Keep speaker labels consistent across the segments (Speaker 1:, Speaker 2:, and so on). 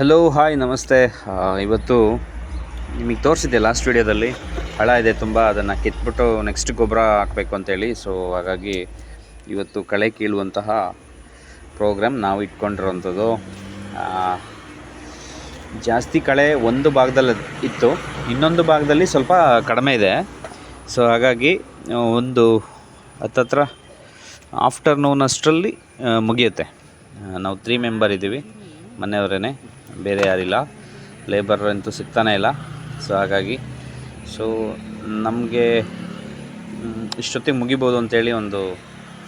Speaker 1: Hello hi ನಮಸ್ತೆ. ಇವತ್ತು ನಿಮಗೆ ತೋರಿಸಿದ್ದೆ ಲಾಸ್ಟ್ ವೀಡಿಯೋದಲ್ಲಿ ಹಳ ಇದೆ ತುಂಬ, ಅದನ್ನು ಕಿತ್ಬಿಟ್ಟು ನೆಕ್ಸ್ಟ್ ಗೊಬ್ಬರ ಹಾಕಬೇಕು ಅಂತೇಳಿ. ಸೊ ಹಾಗಾಗಿ ಇವತ್ತು ಕಳೆ ಕೀಳುವಂತಹ ಪ್ರೋಗ್ರಾಮ್ ನಾವು ಇಟ್ಕೊಂಡಿರೋಂಥದ್ದು ಜಾಸ್ತಿ ಕಳೆ ಒಂದು ಭಾಗದಲ್ಲಿ ಇತ್ತು. ಇನ್ನೊಂದು ಭಾಗದಲ್ಲಿ ಸ್ವಲ್ಪ ಕಡಿಮೆ ಇದೆ. ಸೊ ಹಾಗಾಗಿ ಒಂದು ಹತ್ತತ್ರ ಆಫ್ಟರ್ನೂನ್ ಅಷ್ಟರಲ್ಲಿ ಮುಗಿಯುತ್ತೆ. ನಾವು ತ್ರೀ ಮೆಂಬರ್ ಇದ್ದೀವಿ ಮನೆಯವರೇ ಬೇರೆ ಯಾರಿಲ್ಲ. ಲೇಬರ್ ಅಂತೂ ಸಿಗ್ತಾನೇ ಇಲ್ಲ. ಸೊ ಹಾಗಾಗಿ ಸೊ ನಮಗೆ ಇಷ್ಟೊತ್ತಿಗೆ ಮುಗಿಬೋದು ಅಂತೇಳಿ ಒಂದು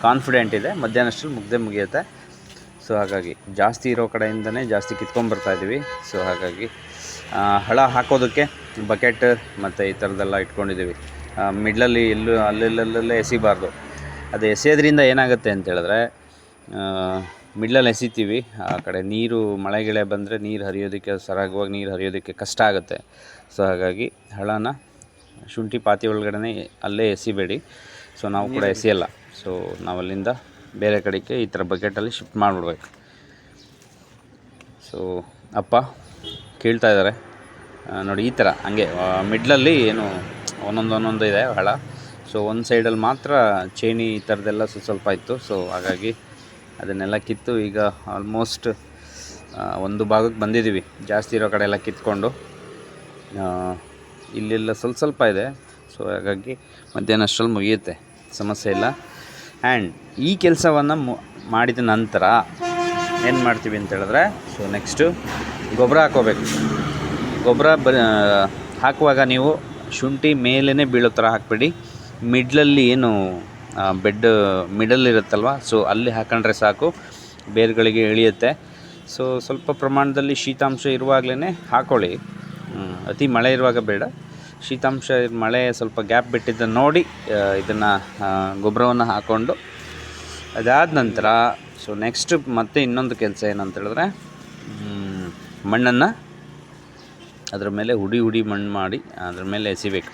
Speaker 1: ಕಾನ್ಫಿಡೆಂಟ್ ಇದೆ. ಮಧ್ಯಾಹ್ನ ಅಷ್ಟು ಮುಗ್ದೇ ಮುಗಿಯುತ್ತೆ. ಸೊ ಹಾಗಾಗಿ, ಜಾಸ್ತಿ ಇರೋ ಕಡೆಯಿಂದನೇ ಜಾಸ್ತಿ ಕಿತ್ಕೊಂಡ್ಬರ್ತಾ ಇದ್ದೀವಿ. ಸೊ ಹಾಗಾಗಿ ಹಳ ಹಾಕೋದಕ್ಕೆ ಬಕೆಟ್ ಮತ್ತು ಈ ಥರದ್ದೆಲ್ಲ ಇಟ್ಕೊಂಡಿದ್ದೀವಿ. ಮಿಡ್ಲಲ್ಲಿ ಎಲ್ಲೂ ಅಲ್ಲೆಲ್ಲಲ್ಲೇ ಎಸಿಬಾರ್ದು. ಅದು ಎಸೆಯೋದ್ರಿಂದ ಏನಾಗುತ್ತೆ ಅಂತ ಹೇಳಿದ್ರೆ ಮಿಡ್ಲಲ್ಲಿ ಎಸಿತೀವಿ. ಆ ಕಡೆ ನೀರು ಮಳೆಗಿಳೆ ಬಂದರೆ ನೀರು ಹರಿಯೋದಕ್ಕೆ ಸರಾಗವಾಗಿ ನೀರು ಹರಿಯೋದಕ್ಕೆ ಕಷ್ಟ ಆಗುತ್ತೆ. ಸೊ ಹಾಗಾಗಿ ಹಳನ ಶುಂಠಿ ಪಾತಿ ಒಳಗಡೆ ಅಲ್ಲೇ ಎಸಿಬೇಡಿ. ಸೊ ನಾವು ಕೂಡ ಎಸಿಯಲ್ಲ. ಸೊ ನಾವು ಅಲ್ಲಿಂದ ಬೇರೆ ಕಡೆಗೆ ಈ ಥರ ಬಕೆಟಲ್ಲಿ ಶಿಫ್ಟ್ ಮಾಡಿಬಿಡ್ಬೇಕು. ಸೊ ಅಪ್ಪ ಕೇಳ್ತಾ ಇದ್ದಾರೆ. ನೋಡಿ ಈ ಥರ ಹಂಗೆ ಮಿಡ್ಲಲ್ಲಿ ಏನು ಒಂದೊಂದು ಒಂದೊಂದು ಇದೆ ಹಳ ಸೊ ಒಂದು ಸೈಡಲ್ಲಿ ಮಾತ್ರ ಚೇಣಿ ಈ ಥರದ್ದೆಲ್ಲ ಸ್ವಲ್ಪ ಸ್ವಲ್ಪ ಇತ್ತು. ಸೊ ಹಾಗಾಗಿ ಅದನ್ನೆಲ್ಲ ಕಿತ್ತು ಈಗ ಆಲ್ಮೋಸ್ಟ್ ಒಂದು ಭಾಗಕ್ಕೆ ಬಂದಿದ್ದೀವಿ. ಜಾಸ್ತಿ ಇರೋ ಕಡೆ ಎಲ್ಲ ಕಿತ್ಕೊಂಡು. ಇಲ್ಲೆಲ್ಲ ಸ್ವಲ್ಪ ಸ್ವಲ್ಪ ಇದೆ. ಸೊ ಹಾಗಾಗಿ ಮಧ್ಯಾಹ್ನ ಅಷ್ಟರಲ್ಲಿ ಮುಗಿಯುತ್ತೆ. ಸಮಸ್ಯೆ ಇಲ್ಲ. ಆ್ಯಂಡ್ ಈ ಕೆಲಸವನ್ನು ಮಾಡಿದ ನಂತರ ಏನು ಮಾಡ್ತೀವಿ ಅಂತ ಹೇಳಿದ್ರೆ ಸೊ ನೆಕ್ಸ್ಟು ಗೊಬ್ಬರ ಹಾಕೋಬೇಕು ಗೊಬ್ಬರ ಬ ಹಾಕುವಾಗ ನೀವು ಶುಂಠಿ ಮೇಲೇ ಬೀಳೋ ಥರ ಹಾಕ್ಬೇಡಿ. ಮಿಡ್ಲಲ್ಲಿ ಏನು ಬೆಡ್ ಮಿಡಲ್ ಇರುತ್ತಲ್ವ? ಸೊ ಅಲ್ಲಿ ಹಾಕೊಂಡ್ರೆ ಸಾಕು. ಬೇರುಗಳಿಗೆ ಇಳಿಯುತ್ತೆ. ಸೊ ಸ್ವಲ್ಪ ಪ್ರಮಾಣದಲ್ಲಿ ಶೀತಾಂಶ ಇರುವಾಗಲೇ ಹಾಕೊಳ್ಳಿ. ಅತಿ ಮಳೆ ಇರುವಾಗ ಬೇಡ. ಶೀತಾಂಶ ಮಳೆ ಸ್ವಲ್ಪ ಗ್ಯಾಪ್ ಬಿಟ್ಟಿದ್ದನ್ನು ನೋಡಿ ಇದನ್ನು ಗೊಬ್ಬರವನ್ನು ಹಾಕ್ಕೊಂಡು ಅದಾದ ನಂತರ ಸೊ ನೆಕ್ಸ್ಟ್ ಮತ್ತೆ ಇನ್ನೊಂದು ಕೆಲಸ ಏನಂತ ಹೇಳಿದ್ರೆ ಮಣ್ಣನ್ನು ಅದರ ಮೇಲೆ ಹುಡಿ ಹುಡಿ ಮಣ್ಣು ಮಾಡಿ, ಅದ್ರ ಮೇಲೆ ಎಸಿಬೇಕು.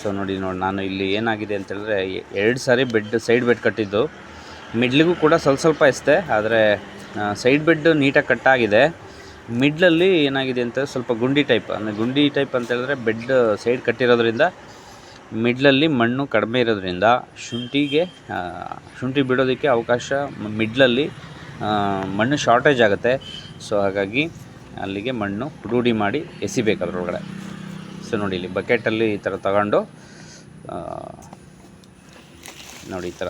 Speaker 1: ಸೊ ನೋಡಿ ನೋಡಿ, ನಾನು ಇಲ್ಲಿ ಏನಾಗಿದೆ ಅಂತ ಹೇಳಿದ್ರೆ, ಎರಡು ಸಾರಿ ಬೆಡ್, ಸೈಡ್ ಬೆಡ್ ಕಟ್ಟಿದ್ದು. ಮಿಡ್ಲಿಗೂ ಕೂಡ ಸ್ವಲ್ಪ ಸ್ವಲ್ಪ ಎಸ್ತೆ, ಆದರೆ ಸೈಡ್ ಬೆಡ್ ನೀಟಾಗಿ ಕಟ್ಟಾಗಿದೆ. ಮಿಡ್ಲಲ್ಲಿ ಏನಾಗಿದೆ ಅಂತ ಸ್ವಲ್ಪ ಗುಂಡಿ ಟೈಪ್, ಅಂದರೆ ಗುಂಡಿ ಟೈಪ್ ಅಂತ ಹೇಳಿದ್ರೆ ಬೆಡ್ ಸೈಡ್ ಕಟ್ಟಿರೋದ್ರಿಂದ, ಮಿಡ್ಲಲ್ಲಿ ಮಣ್ಣು ಕಡಿಮೆ ಇರೋದ್ರಿಂದ ಶುಂಠಿಗೆ ಶುಂಠಿ ಬಿಡೋದಕ್ಕೆ ಅವಕಾಶ ಮಿಡ್ಲಲ್ಲಿ ಮಣ್ಣು ಶಾರ್ಟೇಜ್ ಆಗುತ್ತೆ. ಸೊ ಹಾಗಾಗಿ ಅಲ್ಲಿಗೆ ಮಣ್ಣು ರೂಢಿ ಮಾಡಿ ಎಸಿಬೇಕು ಅದರೊಳಗಡೆ. ಸೊ ನೋಡಿ, ಇಲ್ಲಿ ಬಕೆಟಲ್ಲಿ ಈ ಥರ ತಗೊಂಡು ನೋಡಿ ಈ ಥರ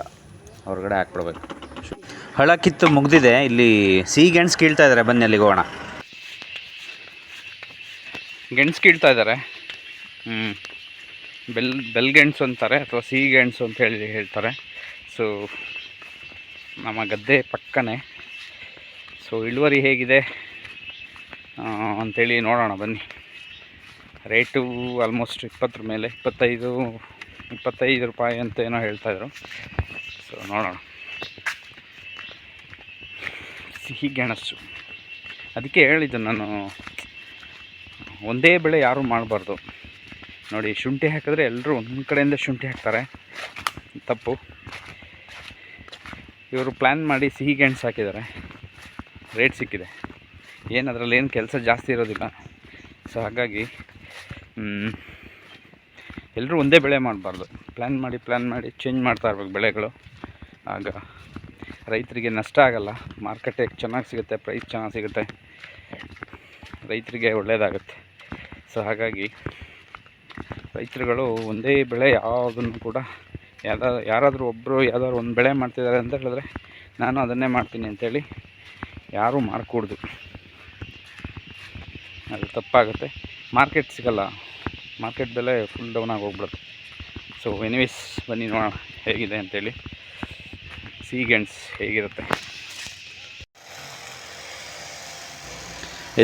Speaker 1: ಹೊರಗಡೆ ಹಾಕ್ಬಿಡ್ಬೇಕು. ಹಳ ಕಿತ್ತು ಮುಗ್ದಿದೆ. ಇಲ್ಲಿ ಸಿಹಿ ಗೆಣಸು ಕೀಳ್ತಾ ಇದ್ದಾರೆ. ಬನ್ನಿ ಅಲ್ಲಿಗೆ ಹೋಗೋಣ. ಗೆಣಸು ಕೀಳ್ತಾ ಇದ್ದಾರೆ. ಬೆಲ್ ಬೆಲ್ ಬೆಲ್ಗೆಣಸು ಅಂತಾರೆ ಅಥವಾ ಸಿಹಿ ಗೆಣಸು ಅಂತ ಹೇಳಿ ಹೇಳ್ತಾರೆ. ಸೊ ನಮ್ಮ ಗದ್ದೆ ಪಕ್ಕನೇ. ಸೊ ಇಳುವರಿ ಹೇಗಿದೆ ಅಂಥೇಳಿ ನೋಡೋಣ. ಬನ್ನಿ. ರೇಟು ಆಲ್ಮೋಸ್ಟ್ ಇಪ್ಪತ್ತರ ಮೇಲೆ, ಇಪ್ಪತ್ತೈದು ಇಪ್ಪತ್ತೈದು ರೂಪಾಯಿ ಅಂತ ಏನೋ ಹೇಳ್ತಾಯಿದ್ರು ಸೊ ನೋಡೋಣ. ಸಿಹಿ ಗೆಣಸು. ಅದಕ್ಕೆ ಹೇಳಿದ್ದು ನಾನು, ಒಂದೇ ಬೆಳೆ ಯಾರೂ ಮಾಡಬಾರ್ದು. ನೋಡಿ, ಶುಂಠಿ ಹಾಕಿದ್ರೆ ಎಲ್ಲರೂ ಒಂದು ಕಡೆಯಿಂದ ಶುಂಠಿ ಹಾಕ್ತಾರೆ. ತಪ್ಪು. ಇವರು ಪ್ಲ್ಯಾನ್ ಮಾಡಿ ಸಿಹಿ ಗೆಣಸು ಹಾಕಿದ್ದಾರೆ. ರೇಟ್ ಸಿಕ್ಕಿದೆ. ಏನು ಅದರಲ್ಲಿ ಏನು ಕೆಲಸ ಜಾಸ್ತಿ ಇರೋದಿಲ್ಲ. ಸೊ ಹಾಗಾಗಿ ಎಲ್ಲರೂ ಒಂದೇ ಬೆಳೆ ಮಾಡಬಾರ್ದು. ಪ್ಲ್ಯಾನ್ ಮಾಡಿ ಪ್ಲ್ಯಾನ್ ಮಾಡಿ ಚೇಂಜ್ ಮಾಡ್ತಾ ಇರ್ಬೇಕು ಬೆಳೆಗಳು. ಆಗ ರೈತರಿಗೆ ನಷ್ಟ ಆಗಲ್ಲ. ಮಾರ್ಕೆಟಿಗೆ ಚೆನ್ನಾಗಿ ಸಿಗುತ್ತೆ ಪ್ರೈಸ್ ಚೆನ್ನಾಗಿ ಸಿಗುತ್ತೆ. ರೈತರಿಗೆ ಒಳ್ಳೆಯದಾಗುತ್ತೆ ಸೊ ಹಾಗಾಗಿ ರೈತರುಗಳು ಒಂದೇ ಬೆಳೆ ಯಾವುದನ್ನು ಕೂಡ ಯಾವ್ದಾದ್ರು ಯಾರಾದರೂ ಒಬ್ಬರು ಯಾವ್ದಾದ್ರು ಒಂದು ಬೆಳೆ ಮಾಡ್ತಿದ್ದಾರೆ ಅಂತ ಹೇಳಿದ್ರೆ ನಾನು ಅದನ್ನೇ ಮಾಡ್ತೀನಿ ಅಂಥೇಳಿ ಯಾರೂ ಮಾಡಿಕೂಡ್ದು. ಅದು ತಪ್ಪಾಗುತ್ತೆ. ಮಾರ್ಕೆಟ್ ಸಿಗಲ್ಲ. ಮಾರ್ಕೆಟ್ ಬೆಲೆ ಫುಲ್ ಡೌನ್ ಆಗಿ ಹೋಗ್ಬಿಡುತ್ತೆ. ಸೊ ಎನಿವೇಸ್ ಬನ್ನಿ ನೋಡೋಣ ಹೇಗಿದೆ ಅಂತೇಳಿ. ಸಿ ಗೆಂಡ್ಸ್ ಹೇಗಿರುತ್ತೆ?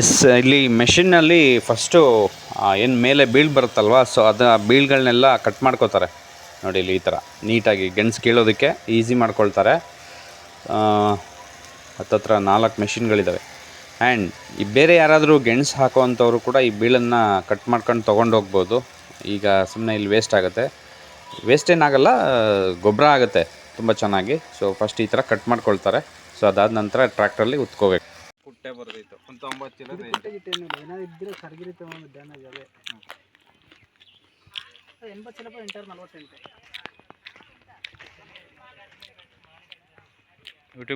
Speaker 1: ಎಸ್ ಇಲ್ಲಿ ಮೆಷಿನ್ನಲ್ಲಿ ಫಸ್ಟು ಏನು ಮೇಲೆ ಬೀಳ್ ಬರುತ್ತಲ್ವ? ಸೊ ಅದು ಆ ಬೀಳ್ಗಳನ್ನೆಲ್ಲ ಕಟ್ ಮಾಡ್ಕೋತಾರೆ. ನೋಡಿ ಇಲ್ಲಿ ಈ ಥರ ನೀಟಾಗಿ ಗೆಣಸು ಕೀಳೋದಕ್ಕೆ ಈಸಿ ಮಾಡ್ಕೊಳ್ತಾರೆ. ಹತ್ತತ್ರ ನಾಲ್ಕು ಮೆಷಿನ್ಗಳಿದ್ದಾವೆ ಆ್ಯಂಡ್ ಈ ಬೇರೆ ಯಾರಾದರೂ ಗೆಣಸು ಹಾಕೋವಂಥವ್ರು ಕೂಡ ಈ ಬೀಳನ್ನು ಕಟ್ ಮಾಡ್ಕೊಂಡು ತೊಗೊಂಡು ಹೋಗ್ಬೋದು. ಈಗ ಸುಮ್ಮನೆ ಇಲ್ಲಿ ವೇಸ್ಟ್ ಆಗುತ್ತೆ. ವೇಸ್ಟ್ ಏನಾಗಲ್ಲ ಗೊಬ್ಬರ ಆಗುತ್ತೆ ತುಂಬ ಚೆನ್ನಾಗಿ. ಸೊ ಫಸ್ಟ್ ಈ ಥರ ಕಟ್ ಮಾಡ್ಕೊಳ್ತಾರೆ. ಸೊ ಅದಾದ ನಂತರ ಟ್ರ್ಯಾಕ್ಟ್ರಲ್ಲಿ ಉತ್ಕೋಬೇಕು.
Speaker 2: ಪುಟ್ಟೆ ಬರ್ದೈತು. ಒಂದು ಒಂಬತ್ತು ಚೀಲ
Speaker 3: ಪುಟ್ಟ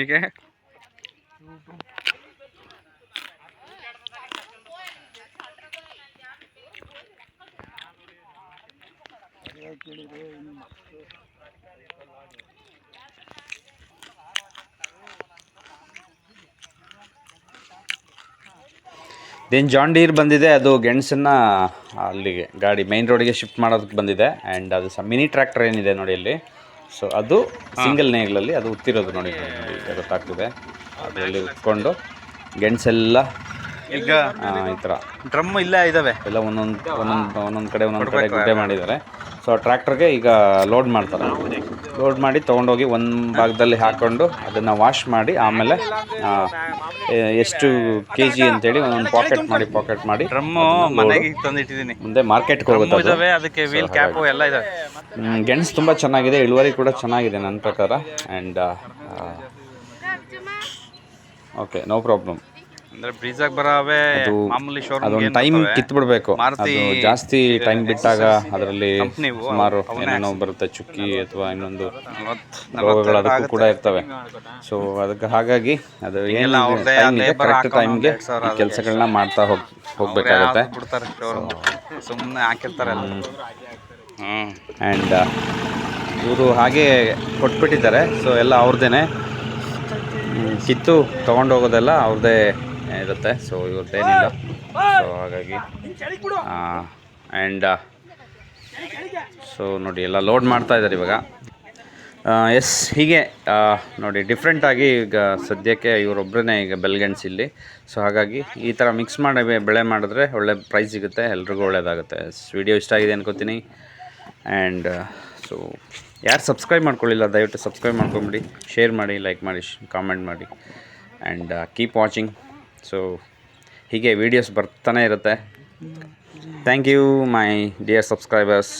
Speaker 3: ಗಿಟ್ಟ
Speaker 2: है।
Speaker 1: ದೆನ್ ಜಾನ್ ಡೀರ್ ಬಂದಿದೆ, ಅದು ಗೆಣಸನ್ನು ಅಲ್ಲಿಗೆ, ಗಾಡಿ ಮೈನ್ ರೋಡಿಗೆ ಶಿಫ್ಟ್ ಮಾಡೋದಕ್ಕೆ ಬಂದಿದೆ ಆ್ಯಂಡ್ ಅದು ಸಹ ಮಿನಿ ಟ್ರ್ಯಾಕ್ಟರ್ ಏನಿದೆ ನೋಡಿ ಅಲ್ಲಿ ಸೊ ಅದು ಸಿಂಗಲ್ ನೇಗ್ಲಲ್ಲಿ ಅದು ಉತ್ತಿರೋದು ನೋಡಿ ಗೊತ್ತಾಗ್ತಿದೆ. ಅದರಲ್ಲಿ ಉತ್ಕೊಂಡು ಗೆಣಸೆಲ್ಲ
Speaker 2: ಈಗ
Speaker 1: ಈ ಥರ.
Speaker 2: ಡ್ರಮ್ ಇಲ್ಲ ಇದಾವೆ
Speaker 1: ಎಲ್ಲ ಒಂದೊಂದು ಒಂದೊಂದು ಒಂದೊಂದು ಕಡೆ ಒಂದೊಂದು ಕಡೆ ಗುಡ್ಡೆ ಮಾಡಿದ್ದಾರೆ. ಸೊ ಟ್ರ್ಯಾಕ್ಟರ್ಗೆ ಈಗ ಲೋಡ್ ಮಾಡ್ತಾರೆ. ಲೋಡ್ ಮಾಡಿ ತೊಗೊಂಡೋಗಿ ಒಂದು ಭಾಗದಲ್ಲಿ ಹಾಕ್ಕೊಂಡು ಅದನ್ನು ವಾಶ್ ಮಾಡಿ ಆಮೇಲೆ ಎಷ್ಟು ಕೆ ಜಿ ಅಂತೇಳಿ ಒಂದೊಂದು ಪಾಕೆಟ್ ಮಾಡಿ ಪಾಕೆಟ್ ಮಾಡಿ
Speaker 2: ಡ್ರಮ್ಮು ಮನೆಗೆ ತಂದಿಟ್ಟಿದ್ದೀನಿ
Speaker 1: ಮುಂದೆ ಮಾರ್ಕೆಟ್ಗೆ ಹೋಗುತ್ತೆ ಅದು.
Speaker 2: ಅದಕ್ಕೆ ವೀಲ್ ಕ್ಯಾಪು ಎಲ್ಲ ಇದಾವೆ.
Speaker 1: ಹ್ಮ್, ಗೆಣಸು ತುಂಬ ಚೆನ್ನಾಗಿದೆ ಇಳುವರಿ ಕೂಡ ಚೆನ್ನಾಗಿದೆ ನನ್ನ ಪ್ರಕಾರ. ಆ್ಯಂಡ್ ಓಕೆ ನೋ ಪ್ರಾಬ್ಲಮ್
Speaker 2: ಅಂದ್ರೆ ಬ್ರೀಜಾಗ್ ಬರಾವೆ ಮಾಮೂಲಿ
Speaker 1: ಅದೊಂದು ಟೈಮ್ ಕಿತ್ತು
Speaker 2: ಮಾರುತಿ
Speaker 1: ಅದು ಜಾಸ್ತಿ ಟೈಮ್ ಬಿಟ್ಟಾಗ ಅದರಲ್ಲಿ ಸುಮಾರು ಏನೇನೋ ಬರುತ್ತೆ ಚುಕ್ಕಿ ಅಥವಾ ಇನ್ನೊಂದು ರೋಗಗಳು ಅದಕ್ಕೂ ಕೂಡ ಇರ್ತವೆ. ಸೊ ಅದಕ್ಕೆ ಹಾಗಾಗಿ ಅದು ಏನು
Speaker 2: ಅವ್ರ್ದೇ
Speaker 1: ಟೈಮ್ ಇದೆ ಕರೆಕ್ಟ್ ಟೈಮ್ಗೆ ಕೆಲಸಗಳನ್ನ ಮಾಡ್ತಾ ಹೋಗ್ ಹೋಗ್ಬೇಕಾಗತ್ತೆ.
Speaker 2: ಸುಮ್ಮನೆ ಹಾಕಿರ್ತಾರೆ
Speaker 1: ಆ್ಯಂಡ್ ಇವರು ಹಾಗೆ ಕೊಟ್ಬಿಟ್ಟಿದ್ದಾರೆ. ಸೊ ಎಲ್ಲ ಅವ್ರದ್ದೇನೆ ಕಿತ್ತು ತೊಗೊಂಡೋಗೋದೆಲ್ಲ ಅವ್ರದ್ದೇ ಇರುತ್ತೆ. ಸೊ ಇವ್ರದ್ದೇನಿಲ್ಲ ಸೊ ಹಾಗಾಗಿ ಆ್ಯಂಡ್ ಸೊ ನೋಡಿ, ಎಲ್ಲ ಲೋಡ್ ಮಾಡ್ತಾ ಇದ್ದಾರೆ ಇವಾಗ. ಎಸ್ ಹೀಗೆ ನೋಡಿ ಡಿಫ್ರೆಂಟಾಗಿ ಈಗ ಸದ್ಯಕ್ಕೆ ಇವರೊಬ್ಬರೇ ಈಗ ಬೆಲ್ಗೆಣ್ಸ್ ಇಲ್ಲಿ. ಸೊ ಹಾಗಾಗಿ ಈ ಥರ ಮಿಕ್ಸ್ ಮಾಡಿ ಬೆಳೆ ಮಾಡಿದ್ರೆ ಒಳ್ಳೆ ಪ್ರೈಸ್ ಸಿಗುತ್ತೆ, ಎಲ್ರಿಗೂ ಒಳ್ಳೆಯದಾಗುತ್ತೆ ವಿಡಿಯೋ ಇಷ್ಟ ಆಗಿದೆ ಅನ್ಕೋತೀನಿ. ಆ್ಯಂಡ್ ಸೊ ಯಾರು ಸಬ್ಸ್ಕ್ರೈಬ್ ಮಾಡ್ಕೊಳ್ಳಿಲ್ಲ, ದಯವಿಟ್ಟು ಸಬ್ಸ್ಕ್ರೈಬ್ ಮಾಡ್ಕೊಂಬಿಡಿ. ಶೇರ್ ಮಾಡಿ ಲೈಕ್ ಮಾಡಿ ಕಾಮೆಂಟ್ ಮಾಡಿ. ಆ್ಯಂಡ್ ಕೀಪ್ ವಾಚಿಂಗ್ ಸೊ ಹೀಗೆ ವೀಡಿಯೋಸ್ ಬರ್ತಾನೆ ಇರುತ್ತೆ. Thank you my dear subscribers